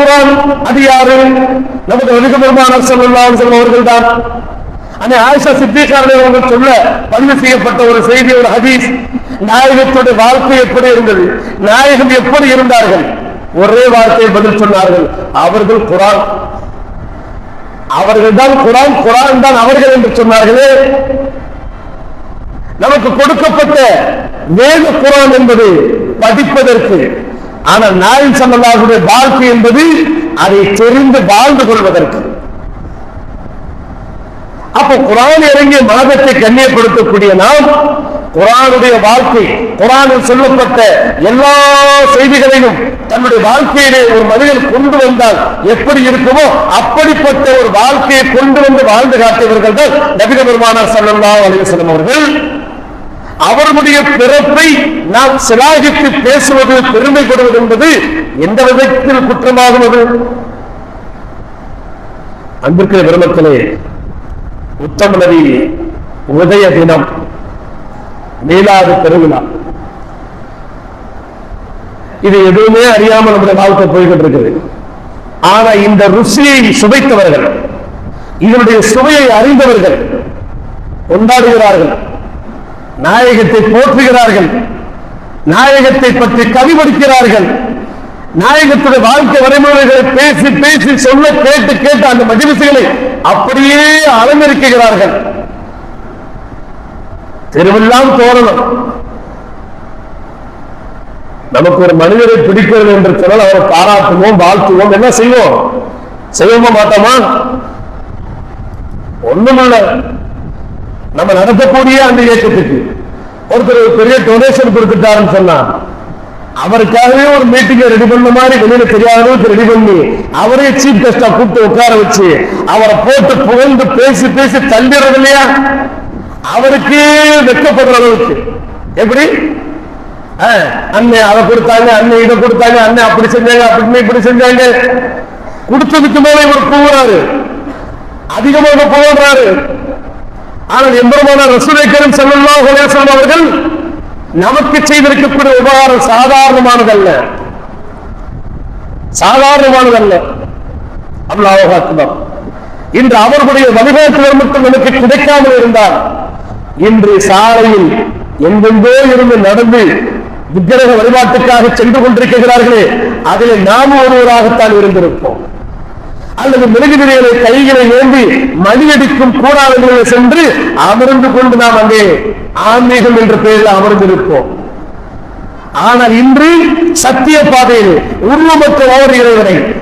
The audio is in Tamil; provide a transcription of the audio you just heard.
குரான் அது யாரு? நமக்கு வெகு பெருமானார் ஸல்லல்லாஹு அலைஹி அவர்கள் தான் அன்னை ஆயிஷா சித்திகாரனை அவர்கள் சொல்ல பதிவு செய்யப்பட்ட ஒரு செய்தி ஒரு ஹதீஸ் நாயகத்துடைய வாழ்க்கை எப்படி இருந்தது? நாயகம் எப்படி இருந்தார்கள்? ஒரே வார்த்தையை பதில் சொன்னார்கள். அவர்கள் குரான். அவர்கள் தான் குரான் குரான் தான் அவர்கள் என்று சொன்னார்களே. நமக்கு கொடுக்கப்பட்ட வேத குரான் என்பது படிப்பதற்கு ஆனால் நாயன் சல்லல்லாஹுடைய வாழ்க்கை என்பது அதை தெரிந்து வாழ்ந்து கொள்வதற்கு. அப்போ குரான் இறங்கிய மாதத்தை கண்ணியப்படுத்தக்கூடிய நாம் குரானுடைய வாழ்க்கை குரானில் சொல்லப்பட்ட எல்லா செய்திகளையும் தன்னுடைய வாழ்க்கையிலே ஒரு மனிதன் கொண்டு வந்தால் எப்படி இருக்குமோ அப்படிப்பட்ட ஒரு வாழ்க்கையை கொண்டு வந்து வாழ்ந்து காட்டியவர்கள் தான் நபிக பெருமானார் ஸல்லல்லாஹு அவர்கள். அவர்களுடைய பிறப்பை நாம் சிலாகித்து பேசுவது பெருமைப்படுவது என்பது எந்த விதத்தில் குற்றமாகுவது அன்பிற்கிற பெருமக்களே உத்தம நதி உதய தினம் மீளாது பெருவிழா. இது எதுவுமே அறியாமல் நம்முடைய வாழ்க்கை போய்கிட்டு இருக்குது ஆனா இந்த ருசியை சுவைத்தவர்கள் இதனுடைய சுவையை அறிந்தவர்கள் கொண்டாடுகிறார்கள். நாயகத்தை போற்றுகிறார்கள். நாயகத்தை பற்றி கவிபடிக்கிறார்கள் நாயகத்துடைய வாழ்க்கை வரைமுறைகளை பேசி பேசி சொல்ல கேட்டு கேட்டு அந்த மஜிலிசுகளை அப்படியே அலங்கரிக்கிறார்கள். தெருவெல்லாம் தோரணம். நமக்கு ஒரு மனிதரை பிடிக்கிறது என்று சொன்னால் அவரை பாராட்டுவோம் வாழ்த்துவோம் என்ன செய்வோம்? செய்வோமா மாட்டோமா? ஒண்ணுமில்லை. நம்ம நடத்தக்கூடிய அந்த இயக்கத்துக்கு. ஒருத்தர் ஒரு பெரிய டொனேஷன் கொடுத்துட்டாருன்னு சொன்னா அவருக்காகவே ஒரு மீட்டிங்கை ரெடி பண்ண மாதிரி வெளியில தெரியாத அளவுக்கு ரெடி பண்ணி அவரே சீஃப் கெஸ்டா கூப்பிட்டு உட்கார வச்சு அவரை போட்டு புகழ்ந்து பேசி பேசி தள்ளிடுறது இல்லையா? அவருக்கு வெட்கப்படுற அளவுக்கு. எப்படி? ஆ, அதை கொடுத்தாங்க அண்ணே இதை கொடுத்தாங்க அண்ணன் அப்படி செஞ்சாங்க அப்படின்னு இப்படி செஞ்சாங்க. கொடுத்ததுக்கு மேல இவர் போகிறாரு அதிகமாக போகிறாரு ஆனால் எம்பெருமான ரசூலை கரீம் ஸல்லல்லாஹு அலைஹி அவர்கள் நமக்கு செய்திருக்கக்கூடிய உபகாரம் சாதாரணமானதல்ல. சாதாரணமானதல்ல. அல்லாஹ் இன்று அவர்களுடைய வழிபாட்டுகள் மட்டும் நமக்கு கிடைக்காமல் இருந்தால் இன்று சாலையில் எங்கெங்கோ இருந்து நடந்து விக்கிரக வழிபாட்டுக்காக சென்று கொண்டிருக்கிறார்களே அதில் நாம் ஒருவராகத்தான் இருந்திருப்போம். அல்லது மிருகவிலைகளை கைகளை ஏந்தி மணியடிக்கும் கூடாரங்களில் சென்று அமர்ந்து கொண்டு நாம் அங்கே ஆன்மீகம் என்ற பெயரில் அமர்ந்திருப்போம். ஆனால் இன்று சத்திய பாதையில் உருவமற்ற ஓர் இறைவனை